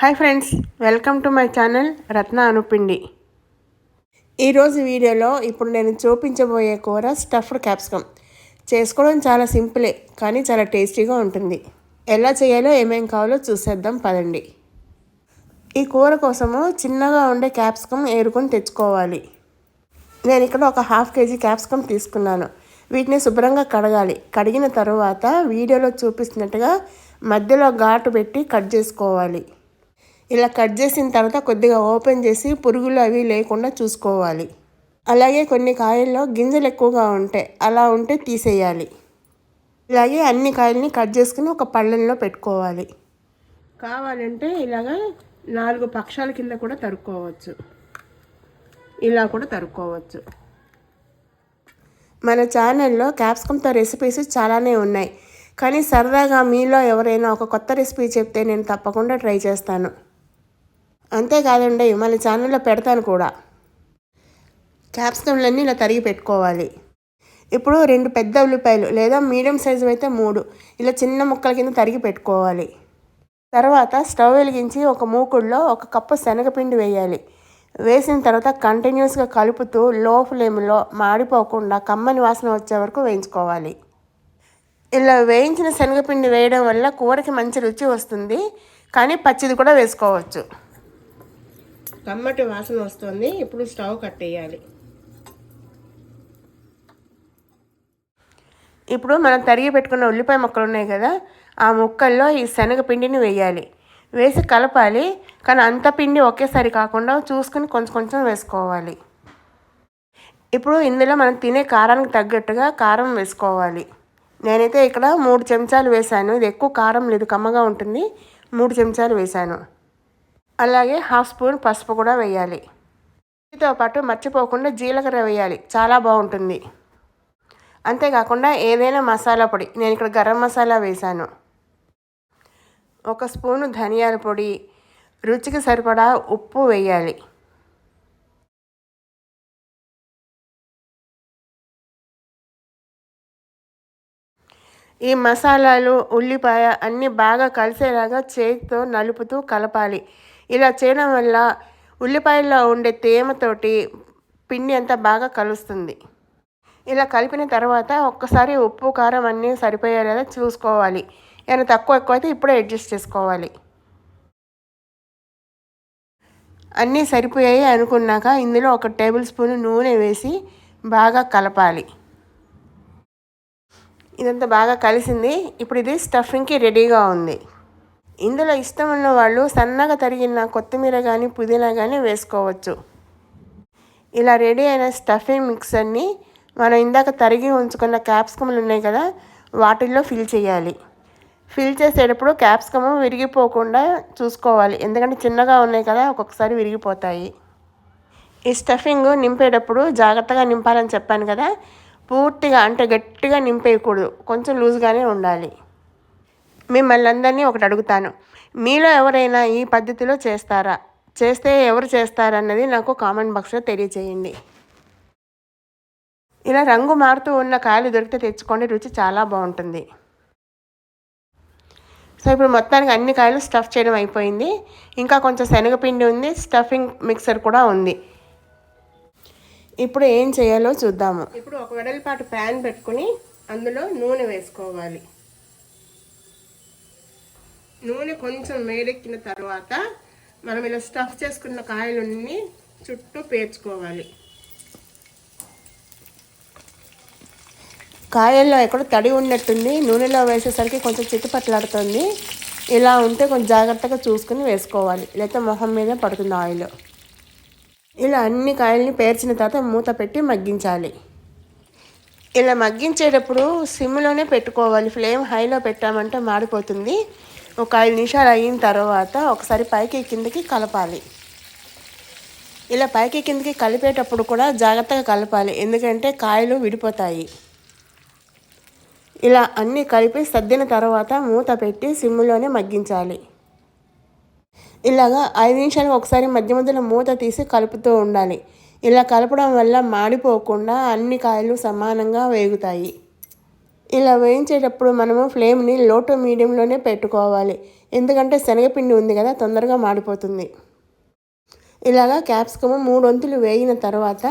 Hi friends welcome to my channel Ratna Anupindi. ఈరోజు వీడియోలో ఇప్పుడు నేను చూపించబోయే కూర స్టఫ్డ్ క్యాప్సికమ్. చేసుకోవడం చాలా సింపులే కానీ చాలా టేస్టీగా ఉంటుంది. ఎలా చేయాలో ఏమేం కావాలో చూసేద్దాం పదండి. ఈ కూర కోసము చిన్నగా ఉండే క్యాప్సికమ్ ఏరుకొని తెచ్చుకోవాలి. నేను ఇక్కడ ఒక హాఫ్ కేజీ క్యాప్సికమ్ తీసుకున్నాను. వీటిని శుభ్రంగా కడగాలి. కడిగిన తర్వాత వీడియోలో చూపిస్తున్నట్టుగా మధ్యలో ఘాటు పెట్టి కట్ చేసుకోవాలి. ఇలా కట్ చేసిన తర్వాత కొద్దిగా ఓపెన్ చేసి పురుగులు అవి లేకుండా చూసుకోవాలి. అలాగే కొన్ని కాయల్లో గింజలు ఎక్కువగా ఉంటాయి అలా ఉంటే తీసేయాలి. ఇలాగే అన్ని కాయల్ని కట్ చేసుకుని ఒక పళ్ళెంలో పెట్టుకోవాలి. కావాలంటే ఇలాగా నాలుగు పక్షాల కింద కూడా తరుక్కోవచ్చు. ఇలా కూడా తరుక్కోవచ్చు. మన ఛానల్లో క్యాప్సికమ్తో రెసిపీస్ చాలానే ఉన్నాయి. కానీ సరదాగా మీలో ఎవరైనా ఒక కొత్త రెసిపీ చెప్తే నేను తప్పకుండా ట్రై చేస్తాను. అంతేకాదండి మన ఛానల్లో పెడతాను కూడా. క్యాప్సికమ్లన్నీ ఇలా తరిగి పెట్టుకోవాలి. ఇప్పుడు రెండు పెద్ద ఉల్లిపాయలు లేదా మీడియం సైజు అయితే మూడు. ఇలా చిన్న ముక్కల కింద తరిగి పెట్టుకోవాలి. తర్వాత స్టవ్ వెలిగించి ఒక మూకుడులో ఒక కప్పు శనగపిండి వేయాలి. వేసిన తర్వాత కంటిన్యూస్గా కలుపుతూ లో ఫ్లేమ్లో మాడిపోకుండా కమ్మని వాసన వచ్చే వరకు వేయించుకోవాలి. ఇలా వేయించిన శనగపిండి వేయడం వల్ల కూరకి మంచి రుచి వస్తుంది. కానీ పచ్చిది కూడా వేసుకోవచ్చు. కమ్మటి వాసన వస్తుంది. ఇప్పుడు స్టవ్ కట్టేయాలి ఇప్పుడు మనం తరిగి పెట్టుకున్న ఉల్లిపాయ ముక్కలు ఉన్నాయి కదా ఆ ముక్కల్లో ఈ శనగపిండిని వేయాలి. వేసి కలపాలి. కానీ అంత పిండి ఒకేసారి కాకుండా చూసుకుని కొంచెం కొంచెం వేసుకోవాలి. ఇప్పుడు ఇందులో మనం తినే కారానికి తగ్గట్టుగా కారం వేసుకోవాలి. నేనైతే ఇక్కడ మూడు చెంచాలు వేశాను. ఇది ఎక్కువ కారం లేదు కమ్మగా ఉంటుంది. మూడు చెంచాలు వేశాను. అలాగే హాఫ్ స్పూన్ పసుపు కూడా వేయాలి. వీటితో పాటు మర్చిపోకుండా జీలకర్ర వేయాలి. చాలా బాగుంటుంది. అంతేకాకుండా ఏదైనా మసాలా పొడి. నేను ఇక్కడ గరం మసాలా వేశాను. ఒక స్పూను ధనియాల పొడి. రుచికి సరిపడా ఉప్పు వేయాలి. ఈ మసాలాలు ఉల్లిపాయ అన్నీ బాగా కలిసేలాగా చేతితో నలుపుతూ కలపాలి. ఇలా చేయడం వల్ల ఉల్లిపాయల్లో ఉండే తేమతోటి పిండి అంతా బాగా కలుస్తుంది. ఇలా కలిపిన తర్వాత ఒక్కసారి ఉప్పు కారం అన్నీ సరిపోయేలా చూసుకోవాలి. ఏమైనా తక్కువ ఎక్కువ అయితే ఇప్పుడే అడ్జస్ట్ చేసుకోవాలి. అన్నీ సరిపోయాయి అనుకున్నాక ఇందులో ఒక టేబుల్ స్పూన్ నూనె వేసి బాగా కలపాలి. ఇదంతా బాగా కలిసింది. ఇప్పుడు ఇది స్టఫింగ్కి రెడీగా ఉంది. ఇందులో ఇష్టం ఉన్న వాళ్ళు సన్నగా తరిగిన కొత్తిమీర కానీ పుదీనా కానీ వేసుకోవచ్చు. ఇలా రెడీ అయిన స్టఫింగ్ మిక్సర్ని మనం ఇందాక తరిగి ఉంచుకున్న క్యాప్సికమ్లు ఉన్నాయి కదా వాటిల్లో ఫిల్ చేయాలి. ఫిల్ చేసేటప్పుడు క్యాప్సికమ్ విరిగిపోకుండా చూసుకోవాలి. ఎందుకంటే చిన్నగా ఉన్నాయి కదా ఒక్కొక్కసారి విరిగిపోతాయి. ఈ స్టఫింగ్ నింపేటప్పుడు జాగ్రత్తగా నింపాలని చెప్పాను కదా పూర్తిగా అంటే గట్టిగా నింపేయకూడదు. కొంచెం లూజ్గానే ఉండాలి. మిమ్మల్ని అందరినీ ఒకటి అడుగుతాను. మీలో ఎవరైనా ఈ పద్ధతిలో చేస్తారా? చేస్తే ఎవరు చేస్తారన్నది నాకు కామెంట్ బాక్స్లో తెలియజేయండి. ఇలా రంగు మారుతూ ఉన్న కాయలు దొరికితే తెచ్చుకోండి. రుచి చాలా బాగుంటుంది. సో ఇప్పుడు మొత్తానికి అన్ని కాయలు స్టఫ్ చేయడం అయిపోయింది. ఇంకా కొంచెం శనగపిండి ఉంది. స్టఫింగ్ మిక్సర్ కూడా ఉంది. ఇప్పుడు ఏం చేయాలో చూద్దాము. ఇప్పుడు ఒక వెడల్పాటు ప్యాన్ పెట్టుకుని అందులో నూనె వేసుకోవాలి. నూనె కొంచెం వేడెక్కిన తర్వాత మనం ఇలా స్టఫ్ చేసుకున్న కాయలన్నీ చుట్టూ పేర్చుకోవాలి. కాయల్లో ఎక్కడ తడి ఉన్నట్టుంది నూనెలో వేసేసరికి కొంచెం చిట్టుపట్లాడుతుంది ఇలా ఉంటే కొంచెం జాగ్రత్తగా చూసుకుని వేసుకోవాలి లేకపోతే మొహం మీద పడుతుంది ఆయిల్. ఇలా అన్ని కాయల్ని పేర్చిన తర్వాత మూత పెట్టి మగ్గించాలి. ఇలా మగ్గించేటప్పుడు సిమ్లోనే పెట్టుకోవాలి ఫ్లేమ్ హైలో పెట్టామంటే మాడిపోతుంది. ఒక ఐదు నిమిషాలు అయిన తర్వాత ఒకసారి పైకి కిందకి కలపాలి. ఇలా పైకి కిందకి కలిపేటప్పుడు కూడా జాగ్రత్తగా కలపాలి. ఎందుకంటే కాయలు విడిపోతాయి. ఇలా అన్నీ కలిపి సర్దిన తర్వాత మూత పెట్టి సిమ్లోనే మగ్గించాలి. ఇలాగా ఐదు నిమిషాలకు ఒకసారి మధ్య మధ్యలో మూత తీసి కలుపుతూ ఉండాలి. ఇలా కలపడం వల్ల మాడిపోకుండా అన్ని కాయలు సమానంగా వేగుతాయి. ఇలా వేయించేటప్పుడు మనము ఫ్లేమ్ని లో టు మీడియంలోనే పెట్టుకోవాలి. ఎందుకంటే శనగపిండి ఉంది కదా తొందరగా మాడిపోతుంది. ఇలాగా క్యాప్సికమ్ మూడు వంతులు వేగిన తర్వాత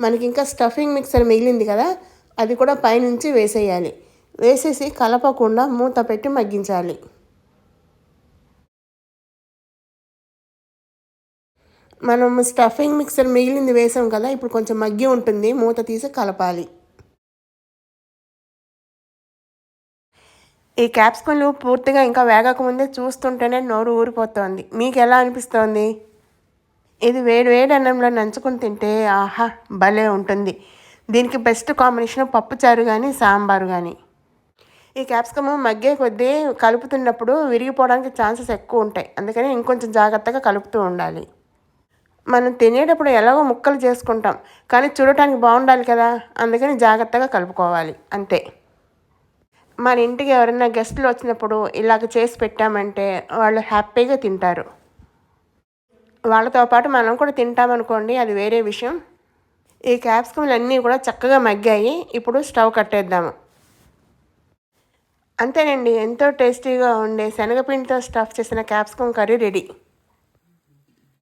మనకి ఇంకా స్టఫింగ్ మిక్సర్ మిగిలింది కదా అది కూడా పైనుంచి వేసేయాలి. వేసేసి కలపకుండా మూత పెట్టి మగ్గించాలి. మనం స్టఫింగ్ మిక్సర్ మిగిలింది వేసాం కదా ఇప్పుడు కొంచెం మగ్గి ఉంటుంది మూత తీసి కలపాలి. ఈ క్యాప్సికన్లు పూర్తిగా ఇంకా వేగకముందే చూస్తుంటేనే నోరు ఊరిపోతోంది. మీకు ఎలా అనిపిస్తోంది? ఇది వేడి వేడి అన్నంలో నంచుకుని తింటే ఆహా భలే ఉంటుంది. దీనికి బెస్ట్ కాంబినేషన్ పప్పుచారు కానీ సాంబారు కానీ ఈ క్యాప్సికమ్ మగ్గే కొద్దీ కలుపుతున్నప్పుడు విరిగిపోవడానికి ఛాన్సెస్ ఎక్కువ ఉంటాయి. అందుకని ఇంకొంచెం జాగ్రత్తగా కలుపుతూ ఉండాలి. మనం తినేటప్పుడు ఎలాగో ముక్కలు చేసుకుంటాం. కానీ చూడటానికి బాగుండాలి కదా? అందుకని జాగ్రత్తగా కలుపుకోవాలి. అంతే. మన ఇంటికి ఎవరైనా గెస్ట్లు వచ్చినప్పుడు ఇలాగ చేసి పెట్టామంటే వాళ్ళు హ్యాపీగా తింటారు. వాళ్ళతో పాటు మనం కూడా తింటామనుకోండి అది వేరే విషయం. ఈ క్యాప్సికమ్లు అన్నీ కూడా చక్కగా మగ్గాయి ఇప్పుడు స్టవ్ కట్టేద్దాము. అంతేనండి ఎంతో టేస్టీగా ఉండే శనగపిండితో స్టఫ్ చేసిన క్యాప్సికమ్ కర్రీ రెడీ.